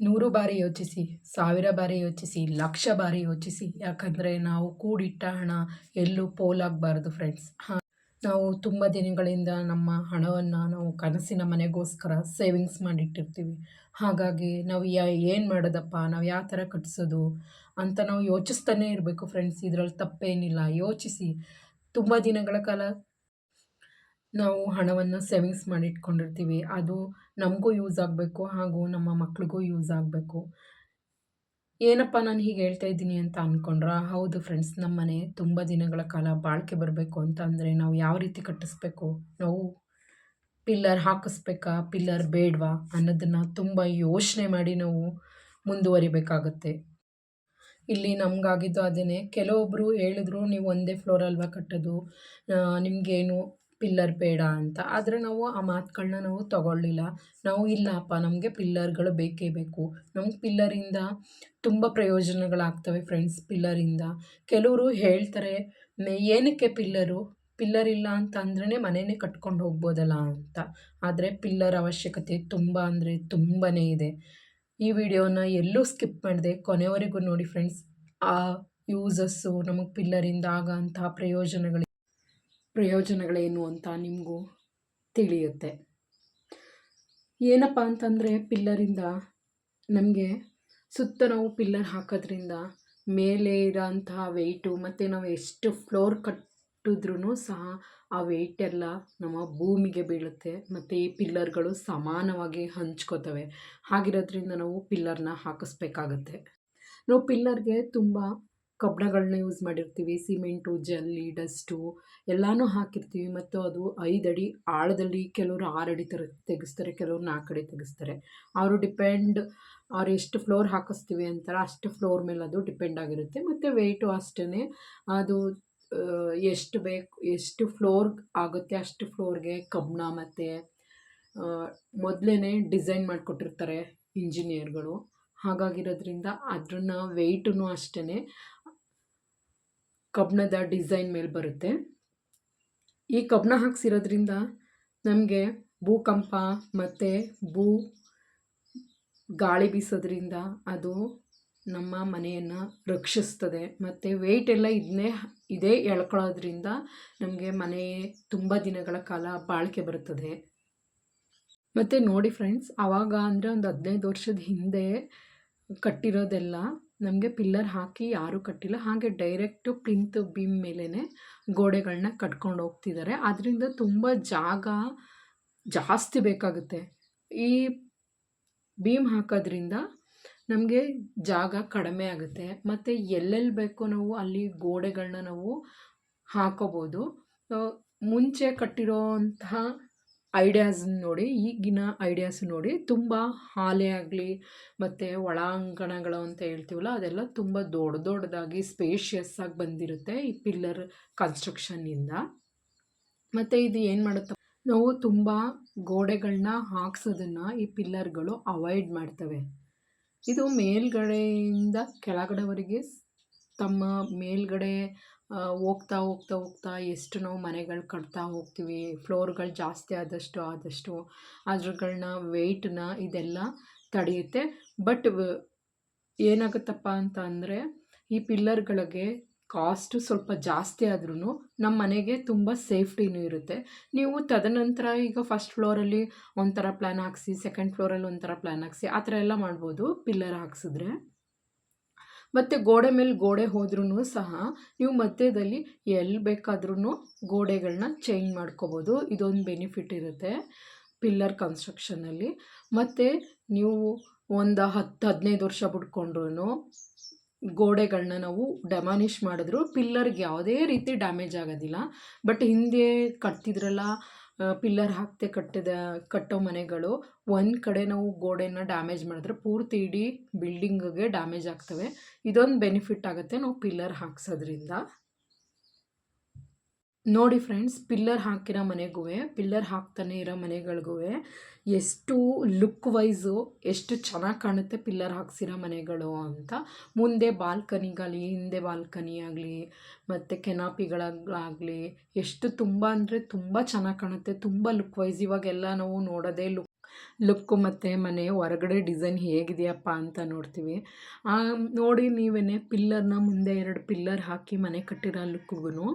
ನೂರು ಬಾರಿ ಯೋಚಿಸಿ, ಸಾವಿರ ಬಾರಿ ಯೋಚಿಸಿ, ಲಕ್ಷ ಬಾರಿ ಯೋಚಿಸಿ. ಯಾಕಂದರೆ ನಾವು ಕೂಡಿಟ್ಟ ಹಣ ಎಲ್ಲೂ ಪೋಲಾಗಬಾರ್ದು ಫ್ರೆಂಡ್ಸ್ ಹಾಂ, ನಾವು ತುಂಬ ದಿನಗಳಿಂದ ನಮ್ಮ ಹಣವನ್ನು ನಾವು ಕನಸಿನ ಮನೆಗೋಸ್ಕರ ಸೇವಿಂಗ್ಸ್ ಮಾಡಿಟ್ಟಿರ್ತೀವಿ. ಹಾಗಾಗಿ ನಾವು ಯಾ, ಏನು ಮಾಡೋದಪ್ಪ, ನಾವು ಯಾವ ಥರ ಕಟ್ಟಿಸೋದು ಅಂತ ನಾವು ಯೋಚಿಸ್ತಾನೆ ಇರಬೇಕು ಫ್ರೆಂಡ್ಸ್ ಇದರಲ್ಲಿ ತಪ್ಪೇನಿಲ್ಲ. ಯೋಚಿಸಿ. ತುಂಬ ದಿನಗಳ ಕಾಲ ನಾವು ಹಣವನ್ನು ಸೇವಿಂಗ್ಸ್ ಮಾಡಿಟ್ಕೊಂಡಿರ್ತೀವಿ. ಅದು ನಮಗೂ ಯೂಸ್ ಆಗಬೇಕು ಹಾಗೂ ನಮ್ಮ ಮಕ್ಳಿಗೂ ಯೂಸ್ ಆಗಬೇಕು. ಏನಪ್ಪ ನಾನು ಹೀಗೆ ಹೇಳ್ತಾ ಇದ್ದೀನಿ ಅಂತ ಅಂದ್ಕೊಂಡ್ರ ಹೌದು ಫ್ರೆಂಡ್ಸ್ ನಮ್ಮ ಮನೆ ತುಂಬ ದಿನಗಳ ಕಾಲ ಬಾಳಿಕೆ ಬರಬೇಕು ಅಂತ ಅಂದರೆ ನಾವು ಯಾವ ರೀತಿ ಕಟ್ಟಿಸ್ಬೇಕು? ನಾವು ಪಿಲ್ಲರ್ ಹಾಕಿಸ್ಬೇಕಾ? ಪಿಲ್ಲರ್ ಬೇಡವಾ? ಅನ್ನೋದನ್ನು ತುಂಬ ಯೋಚನೆ ಮಾಡಿ ನಾವು ಮುಂದುವರಿಬೇಕಾಗುತ್ತೆ. ಇಲ್ಲಿ ನಮಗಾಗಿದ್ದು ಅದೇ ಕೆಲವೊಬ್ಬರು ಹೇಳಿದ್ರು, ನೀವು ಒಂದೇ ಫ್ಲೋರ್ ಅಲ್ವಾ ಕಟ್ಟೋದು? ನಿಮಗೇನು ಪಿಲ್ಲರ್ ಬೇಡ ಅಂತ. ಆದರೆ ನಾವು ಆ ಮಾತುಗಳನ್ನ ನಾವು ತಗೊಳ್ಳಿಲ್ಲ. ನಾವು ಇಲ್ಲಪ್ಪ ನಮಗೆ ಪಿಲ್ಲರ್ಗಳು ಬೇಕೇ ಬೇಕು. ನಮ್ಗೆ ಪಿಲ್ಲರಿಂದ ತುಂಬ ಪ್ರಯೋಜನಗಳಾಗ್ತವೆ ಫ್ರೆಂಡ್ಸ್ ಪಿಲ್ಲರಿಂದ. ಕೆಲವರು ಹೇಳ್ತಾರೆ ಏನಕ್ಕೆ ಪಿಲ್ಲರು? ಪಿಲ್ಲರ್ ಇಲ್ಲ ಅಂತ ಅಂದ್ರೇ ಮನೆಯೇ ಕಟ್ಕೊಂಡು ಹೋಗ್ಬೋದಲ್ಲ ಅಂತ. ಆದರೆ ಪಿಲ್ಲರ್ ಅವಶ್ಯಕತೆ ತುಂಬ ಅಂದರೆ ತುಂಬಾ ಇದೆ. ಈ ವಿಡಿಯೋನ ಎಲ್ಲೂ ಸ್ಕಿಪ್ ಮಾಡಿದೆ, ಕೊನೆವರೆಗೂ ನೋಡಿ ಫ್ರೆಂಡ್ಸ್ ಆ ಯೂಸಸ್ಸು ನಮಗೆ ಪಿಲ್ಲರಿಂದ ಆಗೋಂತಹ ಪ್ರಯೋಜನಗಳು ಪ್ರಯೋಜನಗಳೇನು ಅಂತ ನಿಮಗೂ ತಿಳಿಯುತ್ತೆ. ಏನಪ್ಪ ಅಂತಂದರೆ ಪಿಲ್ಲರಿಂದ ನಮಗೆ ಸುತ್ತ ನಾವು ಪಿಲ್ಲರ್ ಹಾಕೋದ್ರಿಂದ ಮೇಲೆ ಇರೋಂತಹ ವೆಯ್ಟು ಮತ್ತು ನಾವು ಎಷ್ಟು ಫ್ಲೋರ್ ಕಟ್ಟಿದ್ರೂ ಸಹ ಆ ವೆಯ್ಟೆಲ್ಲ ನಮ್ಮ ಭೂಮಿಗೆ ಬೀಳುತ್ತೆ. ಮತ್ತು ಈ ಪಿಲ್ಲರ್ಗಳು ಸಮಾನವಾಗಿ ಹಂಚ್ಕೋತವೆ. ಹಾಗಿರೋದ್ರಿಂದ ನಾವು ಪಿಲ್ಲರ್ನ ಹಾಕಿಸ್ಬೇಕಾಗತ್ತೆ. ನಾವು ಪಿಲ್ಲರ್ಗೆ ತುಂಬ ಕಬ್ಬಿಣಗಳ್ನ ಯೂಸ್ ಮಾಡಿರ್ತೀವಿ. ಸಿಮೆಂಟು, ಜಲ್ಲಿ, ಡಸ್ಟು ಎಲ್ಲನೂ ಹಾಕಿರ್ತೀವಿ. ಮತ್ತು ಅದು ಐದು ಅಡಿ ಆಳದಲ್ಲಿ ಕೆಲವರು ಆರು ಅಡಿ ತರ ತೆಗೆಸ್ತಾರೆ, ಕೆಲವರು ನಾಲ್ಕು ಅಡಿ ತೆಗೆಸ್ತಾರೆ. ಅವರು ಡಿಪೆಂಡ್, ಅವ್ರು ಎಷ್ಟು ಫ್ಲೋರ್ ಹಾಕಿಸ್ತೀವಿ ಅಂತಾರೆ ಅಷ್ಟು ಫ್ಲೋರ್ ಮೇಲೆ ಅದು ಡಿಪೆಂಡ್ ಆಗಿರುತ್ತೆ. ಮತ್ತು ವೆಯ್ಟು ಅಷ್ಟೇ ಅದು ಎಷ್ಟು ಬೇಕು, ಎಷ್ಟು ಫ್ಲೋರ್ ಆಗುತ್ತೆ ಅಷ್ಟು ಫ್ಲೋರ್ಗೆ ಕಬ್ಬಣ ಮತ್ತು ಮೊದಲೇ ಡಿಸೈನ್ ಮಾಡಿಕೊಟ್ಟಿರ್ತಾರೆ ಇಂಜಿನಿಯರ್ಗಳು. ಹಾಗಾಗಿರೋದ್ರಿಂದ ಅದನ್ನ ವೆಯ್ಟೂ ಅಷ್ಟೇ ಕಬ್ಬಿಣದ ಡಿಸೈನ್ ಮೇಲೆ ಬರುತ್ತೆ. ಈ ಕಬ್ಬಣ ಹಾಕ್ಸಿರೋದ್ರಿಂದ ನಮಗೆ ಭೂಕಂಪ ಮತ್ತು ಭೂ ಗಾಳಿ ಬೀಸೋದ್ರಿಂದ ಅದು ನಮ್ಮ ಮನೆಯನ್ನು ರಕ್ಷಿಸ್ತದೆ. ಮತ್ತು ವೆಯ್ಟ್ ಎಲ್ಲ ಇದನ್ನೇ ಇದೇ ಎಳ್ಕೊಳ್ಳೋದ್ರಿಂದ ನಮಗೆ ಮನೆ ತುಂಬ ದಿನಗಳ ಕಾಲ ಬಾಳಿಕೆ ಬರುತ್ತದೆ ಮತ್ತು ನೋಡಿ ಫ್ರೆಂಡ್ಸ್ ಆವಾಗ ಅಂದರೆ ಒಂದು ಹದಿನೈದು ವರ್ಷದ ಹಿಂದೆ ಕಟ್ಟಿರೋದೆಲ್ಲ ನಮಗೆ ಪಿಲ್ಲರ್ ಹಾಕಿ ಯಾರೂ ಕಟ್ಟಿಲ್ಲ, ಹಾಗೆ ಡೈರೆಕ್ಟು ಪ್ಲಿಂತ್ ಬೀಮ್ ಮೇಲೇ ಗೋಡೆಗಳನ್ನ ಕಟ್ಕೊಂಡು ಹೋಗ್ತಿದ್ದಾರೆ ಅದರಿಂದ ತುಂಬ ಜಾಗ ಜಾಸ್ತಿ ಬೇಕಾಗುತ್ತೆ. ಈ ಬೀಮ್ ಹಾಕೋದ್ರಿಂದ ನಮಗೆ ಜಾಗ ಕಡಿಮೆ ಆಗುತ್ತೆ. ಮತ್ತು ಎಲ್ಲೆಲ್ಲಿ ಬೇಕೋ ನಾವು ಅಲ್ಲಿ ಗೋಡೆಗಳನ್ನ ನಾವು ಹಾಕೋಬೋದು. ಮುಂಚೆ ಕಟ್ಟಿರೋ ಅಂತಹ ಐಡಿಯಾಸ್ ನೋಡಿ, ಈಗಿನ ಐಡಿಯಾಸ್ ನೋಡಿ. ತುಂಬ ಹಾಲೆ ಆಗಲಿ, ಮತ್ತು ಒಳಾಂಗಣಗಳು ಅಂತ ಹೇಳ್ತೀವಲ್ಲ, ಅದೆಲ್ಲ ತುಂಬ ದೊಡ್ಡ ದೊಡ್ಡದಾಗಿ ಸ್ಪೇಷಿಯಸ್ ಆಗಿ ಬಂದಿರುತ್ತೆ ಈ ಪಿಲ್ಲರ್ ಕನ್ಸ್ಟ್ರಕ್ಷನ್ನಿಂದ ಮತ್ತು ಇದು ಏನು ಮಾಡುತ್ತೆ? ನಾವು ತುಂಬ ಗೋಡೆಗಳನ್ನ ಹಾಕ್ಸೋದನ್ನು ಈ ಪಿಲ್ಲರ್ಗಳು ಅವಾಯ್ಡ್ ಮಾಡ್ತವೆ. ಇದು ಮೇಲ್ಗಡೆಯಿಂದ ಕೆಳಗಡೆವರೆಗೆ, ತಮ್ಮ ಮೇಲ್ಗಡೆ ಹೋಗ್ತಾ ಹೋಗ್ತಾ ಹೋಗ್ತಾ ಎಷ್ಟು ನಾವು ಮನೆಗಳು ಕಟ್ತಾ ಹೋಗ್ತೀವಿ, ಫ್ಲೋರ್ಗಳು ಜಾಸ್ತಿ ಆದಷ್ಟು ಆದಷ್ಟು ಅದ್ರಗಳನ್ನ ವೆಯ್ಟನ್ನ ಇದೆಲ್ಲ ತಡೆಯುತ್ತೆ. ಬಟ್ ಏನಾಗುತ್ತಪ್ಪ ಅಂತ ಅಂದರೆ, ಈ ಪಿಲ್ಲರ್ಗಳಿಗೆ ಕಾಸ್ಟು ಸ್ವಲ್ಪ ಜಾಸ್ತಿ ಆದ್ರೂ ನಮ್ಮ ಮನೆಗೆ ತುಂಬ ಸೇಫ್ಟಿನೂ ಇರುತ್ತೆ. ನೀವು ತದನಂತರ ಈಗ ಫಸ್ಟ್ ಫ್ಲೋರಲ್ಲಿ ಒಂಥರ ಪ್ಲ್ಯಾನ್ ಹಾಕ್ಸಿ ಸೆಕೆಂಡ್ ಫ್ಲೋರಲ್ಲಿ ಒಂಥರ ಪ್ಲ್ಯಾನ್ ಹಾಕ್ಸಿ, ಆ ಥರ ಎಲ್ಲ ಮಾಡ್ಬೋದು ಪಿಲ್ಲರ್ ಹಾಕ್ಸಿದ್ರೆ. ಮತ್ತು ಗೋಡೆ ಮೇಲೆ ಗೋಡೆ ಹೋದ್ರೂ ಸಹ ನೀವು ಮಧ್ಯದಲ್ಲಿ ಎಲ್ಲಿ ಬೇಕಾದ್ರೂ ಗೋಡೆಗಳನ್ನ ಚೇಂಜ್ ಮಾಡ್ಕೋಬೋದು. ಇದೊಂದು ಬೆನಿಫಿಟ್ ಇರುತ್ತೆ ಪಿಲ್ಲರ್ ಕನ್ಸ್ಟ್ರಕ್ಷನಲ್ಲಿ. ಮತ್ತು ನೀವು ಒಂದು ಹತ್ತು ಹದಿನೈದು ವರ್ಷ ಬಿಟ್ಕೊಂಡ್ರೂ ಗೋಡೆಗಳನ್ನ ನಾವು ಡೆಮಾನಿಷ್ ಮಾಡಿದ್ರು ಪಿಲ್ಲರ್ಗೆ ಯಾವುದೇ ರೀತಿ ಡ್ಯಾಮೇಜ್ ಆಗೋದಿಲ್ಲ. ಬಟ್ ಹಿಂದೆ ಕಟ್ತಿದ್ರಲ್ಲ ಪಿಲ್ಲರ್ ಹಾಕ್ತೆ ಕಟ್ಟಿದ, ಕಟ್ಟೋ ಮನೆಗಳು, ಒಂದು ಕಡೆ ನಾವು ಗೋಡೆನ ಡ್ಯಾಮೇಜ್ ಮಾಡಿದ್ರೆ ಪೂರ್ತಿ ಇಡೀ ಬಿಲ್ಡಿಂಗಿಗೆ ಡ್ಯಾಮೇಜ್ ಆಗ್ತವೆ. ಇದೊಂದು ಬೆನಿಫಿಟ್ ಆಗುತ್ತೆ ನಾವು ಪಿಲ್ಲರ್ ಹಾಕ್ಸೋದ್ರಿಂದ. ನೋಡಿ ಫ್ರೆಂಡ್ಸ್, ಪಿಲ್ಲರ್ ಹಾಕಿರೋ ಮನೆಗೂ ಪಿಲ್ಲರ್ ಹಾಕ್ತಾನೆ ಇರೋ ಮನೆಗಳಿಗೂ ಎಷ್ಟು ಲುಕ್ ವೈಸು ಎಷ್ಟು ಚೆನ್ನಾಗಿ ಕಾಣುತ್ತೆ ಪಿಲ್ಲರ್ ಹಾಕ್ಸಿರೋ ಮನೆಗಳು ಅಂತ. ಮುಂದೆ ಬಾಲ್ಕನಿಗಾಗಲಿ, ಹಿಂದೆ ಬಾಲ್ಕನಿ ಆಗಲಿ, ಮತ್ತು ಕೆನಾಪಿಗಳಾಗಲಿ, ಎಷ್ಟು ತುಂಬ ಅಂದರೆ ತುಂಬ ಚೆನ್ನಾಗಿ ಕಾಣುತ್ತೆ, ತುಂಬ ಲುಕ್ ವೈಸ್ ಇವಾಗೆಲ್ಲ ನಾವು ನೋಡೋದೇ ಲುಕ್ ಲುಕ್ಕು ಮತ್ತು ಮನೆ ಹೊರಗಡೆ ಡಿಸೈನ್ ಹೇಗಿದೆಯಪ್ಪ ಅಂತ ನೋಡ್ತೀವಿ. ನೋಡಿ ನೀವೇ ಪಿಲ್ಲರ್ನ ಮುಂದೆ ಎರಡು ಪಿಲ್ಲರ್ ಹಾಕಿ ಮನೆ ಕಟ್ಟಿರೋ ಲುಕ್ಕಿಗೂ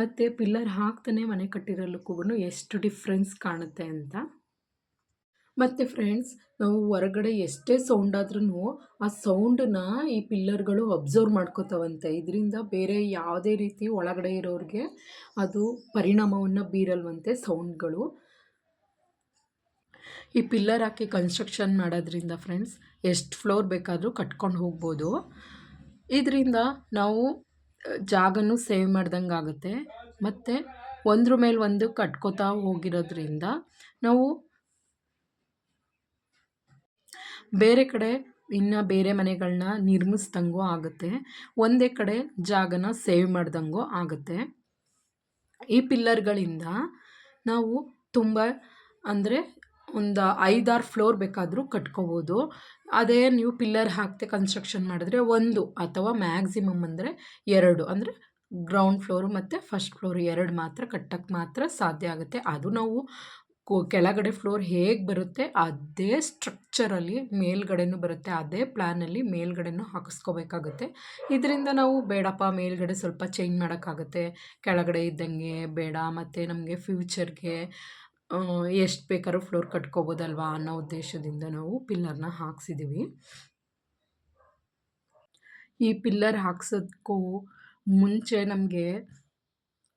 ಮತ್ತು ಪಿಲ್ಲರ್ ಹಾಕ್ತಾನೆ ಮನೆ ಕಟ್ಟಿರೋ ಲುಕ್ಕಿಗೂ ಎಷ್ಟು ಡಿಫ್ರೆನ್ಸ್ ಕಾಣುತ್ತೆ ಅಂತ. ಮತ್ತು ಫ್ರೆಂಡ್ಸ್, ನಾವು ಹೊರಗಡೆ ಎಷ್ಟೇ ಸೌಂಡ್ ಆದ್ರೂ ಆ ಸೌಂಡನ್ನ ಈ ಪಿಲ್ಲರ್ಗಳು ಅಬ್ಸರ್ವ್ ಮಾಡ್ಕೋತಾವಂತೆ. ಇದರಿಂದ ಬೇರೆ ಯಾವುದೇ ರೀತಿ ಒಳಗಡೆ ಇರೋರಿಗೆ ಅದು ಪರಿಣಾಮವನ್ನು ಬೀರಲ್ವಂತೆ ಸೌಂಡ್ಗಳು. ಈ ಪಿಲ್ಲರ್ ಹಾಕಿ ಕನ್ಸ್ಟ್ರಕ್ಷನ್ ಮಾಡೋದ್ರಿಂದ ಫ್ರೆಂಡ್ಸ್ ಎಷ್ಟು ಫ್ಲೋರ್ ಬೇಕಾದರೂ ಕಟ್ಕೊಂಡು ಹೋಗ್ಬೋದು. ಇದರಿಂದ ನಾವು ಜಾಗನೂ ಸೇವ್ ಮಾಡ್ದಂಗೆ ಆಗುತ್ತೆ. ಮತ್ತು ಒಂದ್ರ ಮೇಲೆ ಒಂದು ಕಟ್ಕೋತಾ ಹೋಗಿರೋದ್ರಿಂದ ನಾವು ಬೇರೆ ಕಡೆ ಇನ್ನು ಬೇರೆ ಮನೆಗಳನ್ನ ನಿರ್ಮಿಸ್ದಂಗೂ ಆಗುತ್ತೆ. ಒಂದೇ ಕಡೆ ಜಾಗನ ಸೇವ್ ಮಾಡ್ದಂಗೂ ಆಗುತ್ತೆ. ಈ ಪಿಲ್ಲರ್ಗಳಿಂದ ನಾವು ತುಂಬ ಅಂದರೆ ಒಂದು ಐದಾರು ಫ್ಲೋರ್ ಬೇಕಾದರೂ ಕಟ್ಕೋಬೋದು. ಅದೇ ನೀವು ಪಿಲ್ಲರ್ ಹಾಕ್ತೆ ಕನ್ಸ್ಟ್ರಕ್ಷನ್ ಮಾಡಿದ್ರೆ ಒಂದು ಅಥವಾ ಮ್ಯಾಕ್ಸಿಮಮ್ ಅಂದರೆ ಎರಡು. ಅಂದರೆ ಗ್ರೌಂಡ್ ಫ್ಲೋರು ಮತ್ತು ಫಸ್ಟ್ ಫ್ಲೋರ್ ಎರಡು ಮಾತ್ರ ಕಟ್ಟಕ್ಕೆ ಮಾತ್ರ ಸಾಧ್ಯ ಆಗುತ್ತೆ. ಅದು ನಾವು ಕೆಳಗಡೆ ಫ್ಲೋರ್ ಹೇಗೆ ಬರುತ್ತೆ ಅದೇ ಸ್ಟ್ರಕ್ಚರಲ್ಲಿ ಮೇಲ್ಗಡೆನೂ ಬರುತ್ತೆ. ಅದೇ ಪ್ಲ್ಯಾನಲ್ಲಿ ಮೇಲ್ಗಡೆನೂ ಹಾಕಿಸ್ಕೋಬೇಕಾಗುತ್ತೆ. ಇದರಿಂದ ನಾವು ಬೇಡಪ್ಪ ಮೇಲ್ಗಡೆ ಸ್ವಲ್ಪ ಚೇಂಜ್ ಮಾಡೋಕ್ಕಾಗುತ್ತೆ. ಕೆಳಗಡೆ ಇದ್ದಂಗೆ ಬೇಡ. ಮತ್ತು ನಮಗೆ ಫ್ಯೂಚರ್ಗೆ ಎಷ್ಟು ಬೇಕಾದ್ರೂ ಫ್ಲೋರ್ ಕಟ್ಕೋಬೋದಲ್ವಾ ಅನ್ನೋ ಉದ್ದೇಶದಿಂದ ನಾವು ಪಿಲ್ಲರ್ನ ಹಾಕ್ಸಿದ್ದೀವಿ ಈ ಪಿಲ್ಲರ್ ಹಾಕ್ಸೋದಕ್ಕೂ ಮುಂಚೆ ನಮಗೆ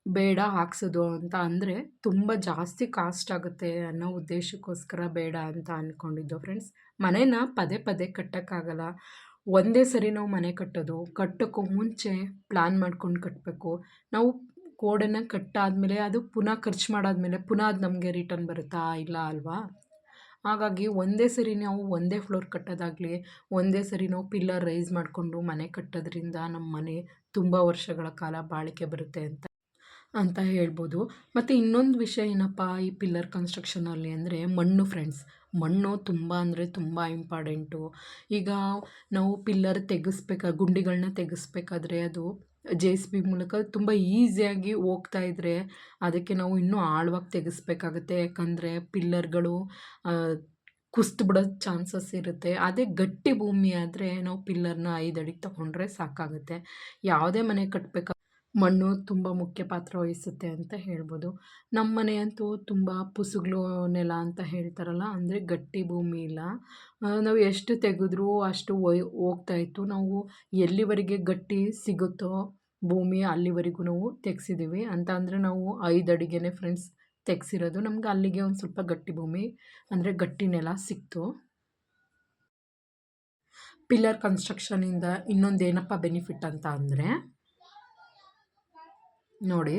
ಬೇಡ ಹಾಕ್ಸೋದು ಅಂತ ಅಂದರೆ ತುಂಬ ಜಾಸ್ತಿ ಕಾಸ್ಟ್ ಆಗುತ್ತೆ ಅನ್ನೋ ಉದ್ದೇಶಕ್ಕೋಸ್ಕರ ಬೇಡ ಅಂತ ಅಂದ್ಕೊಂಡಿದ್ದು ಫ್ರೆಂಡ್ಸ್. ಮನೇನ ಪದೇ ಪದೇ ಕಟ್ಟೋಕ್ಕಾಗಲ್ಲ. ಒಂದೇ ಸರಿ ನಾವು ಮನೆ ಕಟ್ಟೋದು. ಕಟ್ಟೋಕ್ಕೂ ಮುಂಚೆ ಪ್ಲ್ಯಾನ್ ಮಾಡ್ಕೊಂಡು ಕಟ್ಟಬೇಕು ನಾವು ಗೋಡೆನ ಕಟ್ಟಾದಮೇಲೆ ಅದು ಪುನಃ ಖರ್ಚು ಮಾಡಾದಮೇಲೆ ಪುನಃ ಅದು ನಮಗೆ ರಿಟರ್ನ್ ಬರುತ್ತಾ ಇಲ್ಲ ಅಲ್ವಾ? ಹಾಗಾಗಿ ಒಂದೇ ಸರಿ ನಾವು ಒಂದೇ ಫ್ಲೋರ್ ಕಟ್ಟೋದಾಗಲಿ, ಒಂದೇ ಸರಿ ನಾವು ಪಿಲ್ಲರ್ ರೈಸ್ ಮಾಡಿಕೊಂಡು ಮನೆ ಕಟ್ಟೋದ್ರಿಂದ ನಮ್ಮ ಮನೆ ತುಂಬ ವರ್ಷಗಳ ಕಾಲ ಬಾಳಿಕೆ ಬರುತ್ತೆ ಅಂತ ಅಂತ ಹೇಳ್ಬೋದು. ಮತ್ತು ಇನ್ನೊಂದು ವಿಷಯ ಏನಪ್ಪ ಈ ಪಿಲ್ಲರ್ ಕನ್ಸ್ಟ್ರಕ್ಷನಲ್ಲಿ ಅಂದರೆ ಮಣ್ಣು ಫ್ರೆಂಡ್ಸ್. ಮಣ್ಣು ತುಂಬ ಅಂದರೆ ತುಂಬ ಇಂಪಾರ್ಟೆಂಟು. ಈಗ ನಾವು ಪಿಲ್ಲರ್ ತೆಗೆಸ್ಬೇಕಾ ಗುಂಡಿಗಳನ್ನ ತೆಗೆಸ್ಬೇಕಾದ್ರೆ ಅದು ಜೆ ಎಸ್ ಬಿ ಮೂಲಕ ತುಂಬ ಈಸಿಯಾಗಿ ಹೋಗ್ತಾ ಇದ್ದರೆ ಅದಕ್ಕೆ ನಾವು ಇನ್ನೂ ಆಳವಾಗಿ ತೆಗೆಸ್ಬೇಕಾಗುತ್ತೆ. ಯಾಕಂದರೆ ಪಿಲ್ಲರ್ಗಳು ಕುಸ್ತು ಬಿಡೋ ಚಾನ್ಸಸ್ ಇರುತ್ತೆ. ಅದೇ ಗಟ್ಟಿ ಭೂಮಿ ಆದರೆ ನಾವು ಪಿಲ್ಲರ್ನ ಐದು ಅಡಿಗೆ ತೊಗೊಂಡ್ರೆ ಸಾಕಾಗುತ್ತೆ. ಯಾವುದೇ ಮನೆ ಕಟ್ಟಬೇಕಾ ಮಣ್ಣು ತುಂಬ ಮುಖ್ಯ ಪಾತ್ರ ವಹಿಸುತ್ತೆ ಅಂತ ಹೇಳ್ಬೋದು. ನಮ್ಮ ಮನೆ ಅಂತೂ ತುಂಬ ಪುಸುಗ್ಲು ನೆಲ ಅಂತ ಹೇಳ್ತಾರಲ್ಲ, ಅಂದರೆ ಗಟ್ಟಿ ಭೂಮಿ ಇಲ್ಲ. ನಾವು ಎಷ್ಟು ತೆಗೆದ್ರೂ ಅಷ್ಟು ಹೋಗ್ತಾ ಇತ್ತು. ನಾವು ಎಲ್ಲಿವರೆಗೆ ಗಟ್ಟಿ ಸಿಗುತ್ತೋ ಭೂಮಿ ಅಲ್ಲಿವರೆಗೂ ನಾವು ತೆಗ್ಸಿದ್ದೀವಿ. ಅಂತ ಅಂದರೆ ನಾವು ಐದು ಅಡಿಗೆನೆ ಫ್ರೆಂಡ್ಸ್ ತೆಗ್ಸಿರೋದು. ನಮ್ಗೆ ಅಲ್ಲಿಗೆ ಒಂದು ಸ್ವಲ್ಪ ಗಟ್ಟಿ ಭೂಮಿ, ಅಂದರೆ ಗಟ್ಟಿ ನೆಲ ಸಿಕ್ತು. ಪಿಲ್ಲರ್ ಕನ್ಸ್ಟ್ರಕ್ಷನಿಂದ ಇನ್ನೊಂದು ಏನಪ್ಪ ಬೆನಿಫಿಟ್ ಅಂತ ಅಂದರೆ, ನೋಡಿ.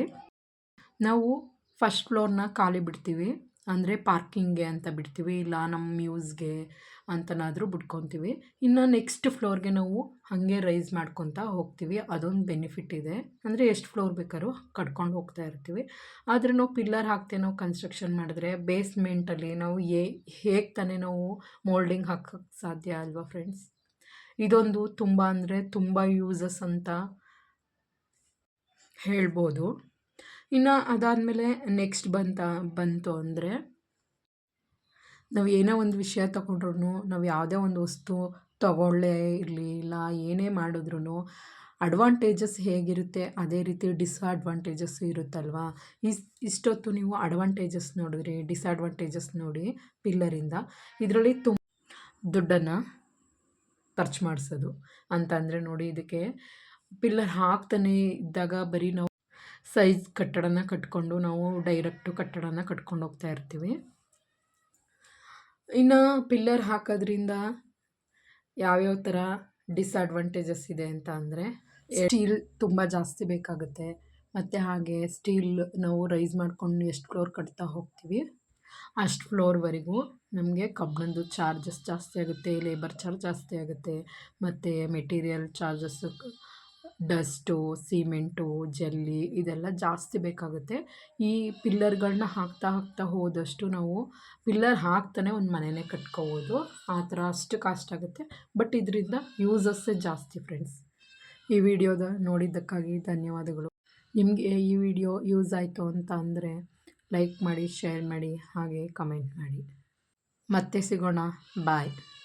ನಾವು ಫಸ್ಟ್ ಫ್ಲೋರ್ನ ಖಾಲಿ ಬಿಡ್ತೀವಿ. ಅಂದರೆ ಪಾರ್ಕಿಂಗ್ಗೆ ಅಂತ ಬಿಡ್ತೀವಿ, ಇಲ್ಲ ನಮ್ಮ ಯೂಸ್ಗೆ ಅಂತನಾದರೂ ಬಿಟ್ಕೊತೀವಿ ಇನ್ನು ನೆಕ್ಸ್ಟ್ ಫ್ಲೋರ್ಗೆ ನಾವು ಹಾಗೆ ರೈಸ್ ಮಾಡ್ಕೊತಾ ಹೋಗ್ತೀವಿ, ಅದೊಂದು ಬೆನಿಫಿಟ್ ಇದೆ. ಅಂದರೆ ಎಷ್ಟು ಫ್ಲೋರ್ ಬೇಕಾದ್ರೂ ಕಟ್ಕೊಂಡು ಹೋಗ್ತಾ ಇರ್ತೀವಿ. ಆದರೆ ನಾವು ಪಿಲ್ಲರ್ ಹಾಕ್ತೆ ನಾವು ಕನ್ಸ್ಟ್ರಕ್ಷನ್ ಮಾಡಿದ್ರೆ ಬೇಸ್ಮೆಂಟಲ್ಲಿ ನಾವು ಏ ಹೇಗೆ ತಾನೇ ನಾವು ಮೋಲ್ಡಿಂಗ್ ಹಾಕೋಕ್ಕೆ ಸಾಧ್ಯ ಅಲ್ವಾ ಫ್ರೆಂಡ್ಸ್ ಇದೊಂದು ತುಂಬ ಅಂದರೆ ತುಂಬ ಯೂಸಸ್ ಅಂತ ಹೇಳ್ಬೋದು. ಇನ್ನು ಅದಾದಮೇಲೆ ನೆಕ್ಸ್ಟ್ ಬಂತ, ಬಂತು ಅಂದರೆ ನಾವು ಏನೋ ಒಂದು ವಿಷಯ ತಗೊಂಡ್ರು ನಾವು ಯಾವುದೇ ಒಂದು ವಸ್ತು ತಗೊಳ್ಳೇ ಇರಲಿ, ಇಲ್ಲ ಏನೇ ಮಾಡಿದ್ರು ಅಡ್ವಾಂಟೇಜಸ್ ಹೇಗಿರುತ್ತೆ, ಅದೇ ರೀತಿ ಡಿಸ್ಅಡ್ವಾಂಟೇಜಸ್ಸು ಇರುತ್ತಲ್ವಾ? ಇಸ್, ಇಷ್ಟೊತ್ತು ನೀವು ಅಡ್ವಾಂಟೇಜಸ್ ನೋಡಿದ್ರಿ ಡಿಸ್ಅಡ್ವಾಂಟೇಜಸ್ ನೋಡಿ ಪಿಲ್ಲರಿಂದ ಇದರಲ್ಲಿ ತುಂಬ ದುಡ್ಡನ್ನು ಖರ್ಚು ಮಾಡಿಸೋದು. ಅಂತಂದರೆ ನೋಡಿ, ಇದಕ್ಕೆ ಪಿಲ್ಲರ್ ಹಾಕ್ತಾನೆ ಇದ್ದಾಗ ಬರೀ ನಾವು ಸೈಜ್ ಕಟ್ಟಡನ ಕಟ್ಕೊಂಡು ನಾವು ಡೈರೆಕ್ಟು ಕಟ್ಟಡನ ಕಟ್ಕೊಂಡು ಹೋಗ್ತಾ ಇರ್ತೀವಿ. ಇನ್ನು ಪಿಲ್ಲರ್ ಹಾಕೋದ್ರಿಂದ ಯಾವ್ಯಾವ ಥರ ಡಿಸ್ಅಡ್ವಾಂಟೇಜಸ್ ಇದೆ ಅಂತ ಅಂದರೆ ಸ್ಟೀಲ್ ತುಂಬ ಜಾಸ್ತಿ ಬೇಕಾಗುತ್ತೆ. ಮತ್ತು ಹಾಗೆ ಸ್ಟೀಲ್ ನಾವು ರೈಸ್ ಮಾಡ್ಕೊಂಡು ಎಷ್ಟು ಫ್ಲೋರ್ ಕಟ್ತಾ ಹೋಗ್ತೀವಿ, ಅಷ್ಟು ಫ್ಲೋರ್ವರೆಗೂ ನಮಗೆ ಕಬ್ಬಿಣದ್ದು ಚಾರ್ಜಸ್ ಜಾಸ್ತಿ ಆಗುತ್ತೆ ಲೇಬರ್ ಚಾರ್ಜ್ ಜಾಸ್ತಿ ಆಗುತ್ತೆ, ಮತ್ತು ಮೆಟೀರಿಯಲ್ ಚಾರ್ಜಸ್ಸು ಡಸ್ಟು, ಸಿಮೆಂಟು, ಜಲ್ಲಿ ಇದೆಲ್ಲ ಜಾಸ್ತಿ ಬೇಕಾಗುತ್ತೆ. ಈ ಪಿಲ್ಲರ್ಗಳನ್ನ ಹಾಕ್ತಾ ಹಾಕ್ತಾ ಹೋದಷ್ಟು ನಾವು ಪಿಲ್ಲರ್ ಹಾಕ್ತಾನೆ ಒಂದು ಮನೆಯೇ ಕಟ್ಕೋಬೋದು. ಆ ಥರ ಅಷ್ಟು ಕಾಸ್ಟ್ ಆಗುತ್ತೆ. ಬಟ್ ಇದರಿಂದ ಯೂಸಸ್ಸೇ ಜಾಸ್ತಿ ಫ್ರೆಂಡ್ಸ್. ಈ ವಿಡಿಯೋದ ನೋಡಿದ್ದಕ್ಕಾಗಿ ಧನ್ಯವಾದಗಳು. ನಿಮಗೆ ಈ ವಿಡಿಯೋ ಯೂಸ್ ಆಯಿತು ಅಂತ ಅಂದರೆ ಲೈಕ್ ಮಾಡಿ, ಶೇರ್ ಮಾಡಿ, ಹಾಗೆ ಕಮೆಂಟ್ ಮಾಡಿ. ಮತ್ತೆ ಸಿಗೋಣ. ಬಾಯ್.